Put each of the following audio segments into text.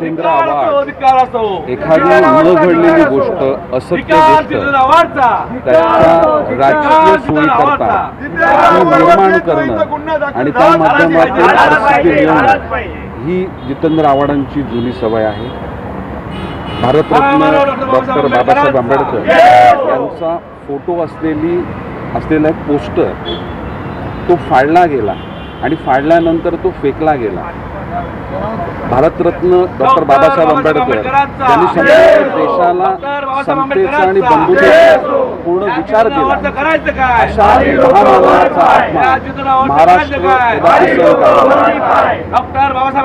झाला असतो एखादी न घडलेली गोष्ट असत्य गोष्ट. त्याच्या राजकीय सोयीकरता. ती निर्माण करणं. आणि त्या माध्यमातून मिळवणं ही जितेंद्र आव्हाडांची जुनी सवय आहे. भारतरत्न डॉक्टर बाबासाहेब आंबेडकर यांचा फोटो असलेली असलेला एक पोस्टर तो फाडला गेला. आणि फाडल्यानंतर तो फेकला गेला. भारतरत्न डॉक्टर बाबासाहेब आंबेडकर यांनी संपूर्ण देशाला समतेचा आणि बंधुतेचा पूर्ण विचार केला अशा महामानवाचा आत्मा महाराष्ट्र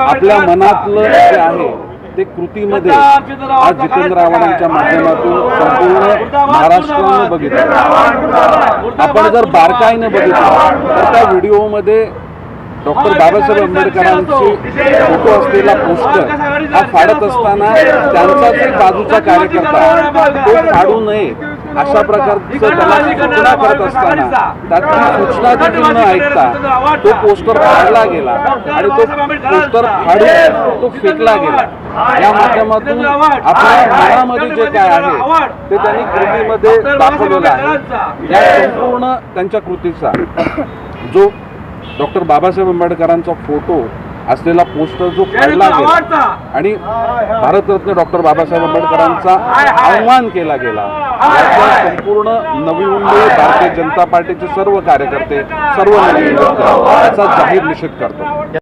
आपल्या मनातलं जे आहे ते कृतीमध्ये आज जितेंद्र आव्हाडांच्या माध्यमातून संपूर्ण महाराष्ट्रानं बघितलं. आपण जर बारकाईने बघितलं तर त्या व्हिडिओमध्ये डॉक्टर बाबासाहेब आंबेडकरांची फोटो असलेला पोस्टर हा फाडत असताना त्यांचाच एक बाजूचा कार्यकर्ता तो फाडू नये अशा प्रकारचं त्याला सूचना करत असताना त्यातली सूचना देखील न ऐकता तो पोस्टर फाडला गेला आणि तो पोस्टर फाडून तो फेकला गेला. या माध्यमातून आपल्या मनामध्ये जे काय आहे ते त्यांनी कृतीमध्ये दाखवलेलं आहे. या संपूर्ण त्यांच्या कृतीचा जो डॉक्टर बाबासाहेब आंबेडकरांचा फोटो असलेला पोस्टर जो फाडला गेला आणि भारतरत्न डॉक्टर बाबासाहेब आंबेडकरांचा आव्हान केला गेला. संपूर्ण नवी मुंबई भारतीय जनता पार्टीचे सर्व कार्यकर्ते सर्व नवीन याचा जाहीर निषेध करतात.